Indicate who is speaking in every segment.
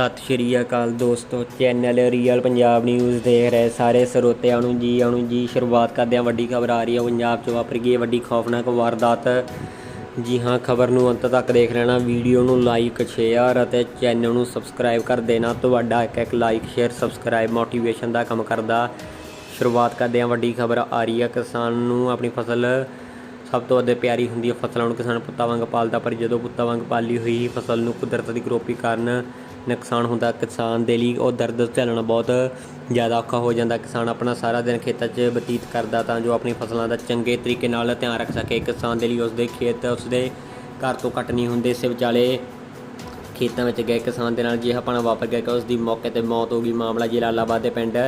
Speaker 1: ਸਤਿ ਸ਼੍ਰੀ ਅਕਾਲ ਦੋਸਤੋ, channel real Punjab news ਦੇਖ ਰਹੇ ਸਾਰੇ ਸਰੋਤਿਆਂ ਨੂੰ ਜੀ ਆਣੂ ਜੀ, ਸ਼ੁਰੂਆਤ ਕਰਦੇ ਹਾਂ ਵੱਡੀ ਖਬਰ ਆ ਰਹੀ ਹੈ ਪੰਜਾਬ 'ਚ ਵਾਪਰ ਗਈ ਵੱਡੀ ਖੌਫਨਾਕ ਵਾਰਦਾਤ। ਜੀ ਹਾਂ, ਖਬਰ ਨੂੰ ਅੰਤ ਤੱਕ ਦੇਖ ਲੈਣਾ, ਵੀਡੀਓ ਨੂੰ ਲਾਈਕ ਸ਼ੇਅਰ ਅਤੇ ਚੈਨਲ ਨੂੰ ਸਬਸਕ੍ਰਾਈਬ ਕਰ ਦੇਣਾ। ਤੁਹਾਡਾ ਇੱਕ ਇੱਕ ਲਾਈਕ ਸ਼ੇਅਰ ਸਬਸਕ੍ਰਾਈਬ ਮੋਟੀਵੇਸ਼ਨ ਦਾ ਕੰਮ ਕਰਦਾ। ਸ਼ੁਰੂਆਤ ਕਰਦੇ ਹਾਂ ਵੱਡੀ ਖਬਰ ਆ ਰਹੀ ਹੈ ਕਿਸਾਨ ਨੂੰ ਆਪਣੀ ਫਸਲ ਸਭ ਤੋਂ ਵੱਧ ਪਿਆਰੀ ਹੁੰਦੀ ਹੈ ਫਸਲਾਂ ਨੂੰ ਕਿਸਾਨ ਪੁੱਤਾਂ ਵਾਂਗ ਪਾਲਦਾ, ਪਰ ਜਦੋਂ ਪੁੱਤਾਂ ਵਾਂਗ ਪਾਲੀ ਹੋਈ ਫਸਲ ਨੂੰ ਕੁਦਰਤ ਦੀ ਕਰੋਪੀ ਕਾਰਨ ਨੁਕਸਾਨ ਹੁੰਦਾ, ਕਿਸਾਨ ਦੇ ਲਈ ਉਹ ਦਰਦ ਝੱਲਣਾ ਬਹੁਤ ਜ਼ਿਆਦਾ ਔਖਾ ਹੋ ਜਾਂਦਾ। ਕਿਸਾਨ ਆਪਣਾ ਸਾਰਾ ਦਿਨ ਖੇਤਾਂ 'ਚ ਬਤੀਤ ਕਰਦਾ ਤਾਂ ਜੋ ਆਪਣੀ ਫਸਲਾਂ ਦਾ ਚੰਗੇ ਤਰੀਕੇ ਨਾਲ ਧਿਆਨ ਰੱਖ ਸਕੇ। ਕਿਸਾਨ ਦੇ ਲਈ ਉਸਦੇ ਖੇਤ, ਉਸਦੇ ਘਰ ਤੋਂ ਘੱਟ ਨਹੀਂ ਹੁੰਦੇ ਇਸ ਵਿਚਾਲੇ ਖੇਤਾਂ ਵਿੱਚ ਗਏ। ਕਿਸਾਨ ਦੇ ਨਾਲ ਅਜਿਹਾ ਪਾਣਾ ਵਾਪਰ ਗਿਆ ਕਿ ਉਸ ਦੀ ਮੌਕੇ ਤੇ ਮੌਤ ਹੋ ਗਈ। ਮਾਮਲਾ ਜਲਾਲਾਬਾਦ ਦੇ ਪਿੰਡ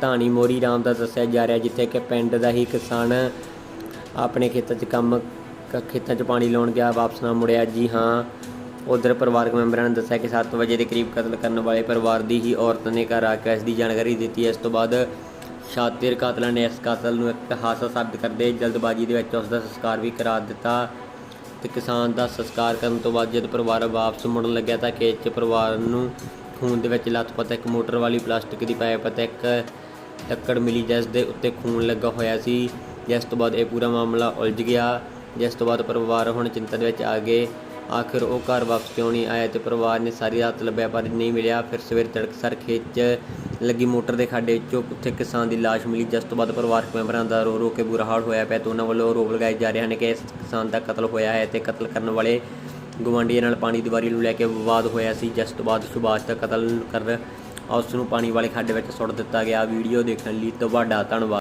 Speaker 1: ਧਾਣੀ ਮੋਰੀ ਰਾਮ ਦਾ ਦੱਸਿਆ ਜਾ ਰਿਹਾ, ਜਿੱਥੇ ਕਿ ਪਿੰਡ ਦਾ ਹੀ ਕਿਸਾਨ ਆਪਣੇ ਖੇਤਾਂ 'ਚ ਕੰਮ ਕ- ਖੇਤਾਂ 'ਚ ਪਾਣੀ ਲਾਉਣ ਗਿਆ, ਵਾਪਸ ਨਾ ਮੁੜਿਆ। ਜੀ ਹਾਂ ਉਧਰ ਪਰਿਵਾਰਕ ਮੈਂਬਰਾਂ ਨੇ ਦੱਸਿਆ ਕਿ 7 ਵਜੇ ਦੇ ਕਰੀਬ ਕਤਲ ਕਰਨ ਵਾਲੇ ਪਰਿਵਾਰ ਦੀ ਹੀ ਔਰਤ ਨੇ ਘਰ ਆ ਕੇ ਇਸ ਦੀ ਜਾਣਕਾਰੀ ਦਿੱਤੀ। ਇਸ ਤੋਂ ਬਾਅਦ ਸ਼ਾਤਿਰ ਕਾਤਲਾਂ ਨੇ ਇਸ ਕਾਤਲ ਨੂੰ ਇੱਕ ਹਾਦਸਾ ਸਾਬਤ ਕਰਦੇ ਜਲਦਬਾਜ਼ੀ ਦੇ ਵਿੱਚ ਉਸ ਦਾ ਸੰਸਕਾਰ ਵੀ ਕਰਾ ਦਿੱਤਾ ਤੇ ਕਿਸਾਨ ਦਾ ਸੰਸਕਾਰ ਕਰਨ ਤੋਂ ਬਾਅਦ ਜਦ ਪਰਿਵਾਰ ਵਾਪਸ ਮੁੜਨ ਲੱਗਿਆ ਤਾਂ ਖੇਤ 'ਚ ਪਰਿਵਾਰ ਨੂੰ ਖੂਨ ਦੇ ਵਿੱਚ ਲੱਥਪੱਥ ਇੱਕ ਮੋਟਰ ਵਾਲੀ ਪਲਾਸਟਿਕ ਦੀ ਪਾਈਪ ਅਤੇ ਇੱਕ ਲੱਕੜ ਮਿਲੀ ਜਿਸ ਦੇ ਉੱਤੇ ਖੂਨ ਲੱਗਾ ਹੋਇਆ ਸੀ। ਜਿਸ ਤੋਂ ਬਾਅਦ ਇਹ ਪੂਰਾ ਮਾਮਲਾ ਉਲਝ ਗਿਆ। ਜਿਸ ਤੋਂ ਬਾਅਦ ਪਰਿਵਾਰ ਹੁਣ ਚਿੰਤਾ ਦੇ ਵਿੱਚ ਆ ਗਏ। ਆਖਿਰ ਉਹ ਘਰ ਵਾਪਸ ਕਿਉਂ ਨਹੀਂ ਆਇਆ ਤੇ ਪਰਿਵਾਰ ਨੇ ਸਾਰੀ ਰਾਤ ਲੱਭਿਆ ਪਰ ਨਹੀਂ ਮਿਲਿਆ। ਫਿਰ ਸਵੇਰ ਤੜਕਸਰ ਖੇਤ 'ਚ ਲੱਗੀ ਮੋਟਰ ਦੇ ਖਾਡੇ ਵਿੱਚੋਂ ਉੱਥੇ ਕਿਸਾਨ ਦੀ ਲਾਸ਼ ਮਿਲੀ। ਜਿਸ ਤੋਂ ਬਾਅਦ ਪਰਿਵਾਰਕ ਮੈਂਬਰਾਂ ਦਾ ਰੋ ਰੋ ਕੇ ਬੁਰਾ ਹਾਲ ਹੋਇਆ ਪਿਆ ਤੇ ਉਹਨਾਂ ਵੱਲੋਂ ਆਰੋਪ ਲਗਾਏ ਜਾ ਰਹੇ ਹਨ ਕਿ ਇਸ ਕਿਸਾਨ ਦਾ ਕਤਲ ਹੋਇਆ ਹੈ ਤੇ ਕਤਲ ਕਰਨ ਵਾਲੇ ਗਵਾਂਢੀਆਂ ਨਾਲ ਪਾਣੀ ਦੀਵਾਰੀ ਨੂੰ ਲੈ ਕੇ ਵਿਵਾਦ ਹੋਇਆ ਸੀ। ਜਿਸ ਤੋਂ ਬਾਅਦ ਸੁਭਾਸ਼ ਦਾ ਕਤਲ ਕਰ ਉਸ ਨੂੰ ਪਾਣੀ ਵਾਲੇ ਖਾਡੇ ਵਿੱਚ ਸੁੱਟ ਦਿੱਤਾ ਗਿਆ। ਵੀਡੀਓ ਦੇਖਣ ਲਈ ਤੁਹਾਡਾ ਧੰਨਵਾਦ।